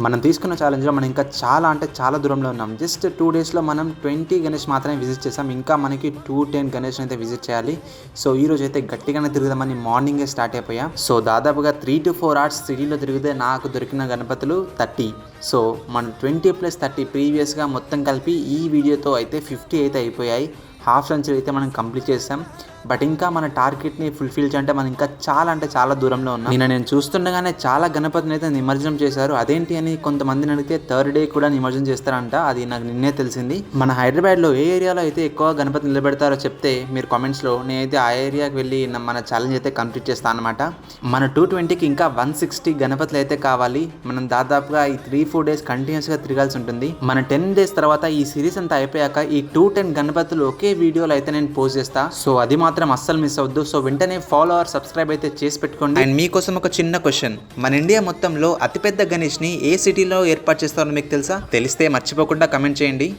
మనం తీసుకున్న ఛాలెంజ్లో మనం ఇంకా చాలా అంటే చాలా దూరంలో ఉన్నాం. జస్ట్ టూ డేస్లో మనం ట్వంటీ గణేష్ మాత్రమే విజిట్ చేసాం. ఇంకా మనకి టూ టెన్ గణేష్ అయితే విజిట్ చేయాలి. సో ఈ రోజు అయితే గట్టిగానే తిరుగుదామని మార్నింగే స్టార్ట్ అయిపోయా. సో దాదాపుగా త్రీ టు ఫోర్ అవర్స్ సిటీలో తిరిగితే నాకు దొరికిన గణపతులు థర్టీ సో మన ట్వంటీ ప్లస్ థర్టీ ప్రీవియస్గా మొత్తం కలిపి ఈ వీడియోతో అయితే ఫిఫ్టీ అయితే అయిపోయాయి. హాఫ్ సెంచరీ అయితే మనం కంప్లీట్ చేసాం. బట్ ఇంకా మన టార్గెట్ని ఫుల్ఫిల్ చేయంటే మనం ఇంకా చాలా అంటే చాలా దూరంలో ఉన్నాం. నిన్న నేను చూస్తుండగానే చాలా గణపతిని అయితే నిమజ్జనం చేశారు. అదేంటి అని కొంతమందిని అడిగితే థర్డ్ డే కూడా నిమజ్జనం చేస్తారంట. అది నాకు నిన్నే తెలిసింది. మన హైదరాబాద్లో ఏ ఏరియాలో అయితే ఎక్కువ గణపతి నిలబెడతారో చెప్తే మీరు కామెంట్స్లో నేనైతే ఆ ఏరియాకి వెళ్ళి మన ఛాలెంజ్ అయితే కంప్లీట్ చేస్తాను అనమాట మన టూ ట్వంటీకి ఇంకా వన్ సిక్స్టీ గణపతులు అయితే కావాలి. మనం దాదాపుగా ఈ త్రీ ఫోర్ డేస్ కంటిన్యూస్గా తిరగాల్సి ఉంటుంది. మన టెన్ డేస్ తర్వాత ఈ సిరీస్ అంతా అయిపోయాక ఈ టూ టెన్ గణపతులు ఒకే వీడియోలో అయితే నేను పోస్ట్ చేస్తా. సో అది మాత్రం అస్సలు మిస్ అవద్దు సో వెంటనే ఫాలో ఆర్ సబ్స్క్రైబ్ అయితే చేసి పెట్టుకోండి. అండ్ మీకోసం ఒక చిన్న క్వశ్చన్ మన ఇండియా మొత్తంలో అతిపెద్ద గణేష్ని ఏ సిటీలో ఏర్పాటు చేస్తారో మీకు తెలుసా? తెలిస్తే మర్చిపోకుండా కమెంట్ చేయండి.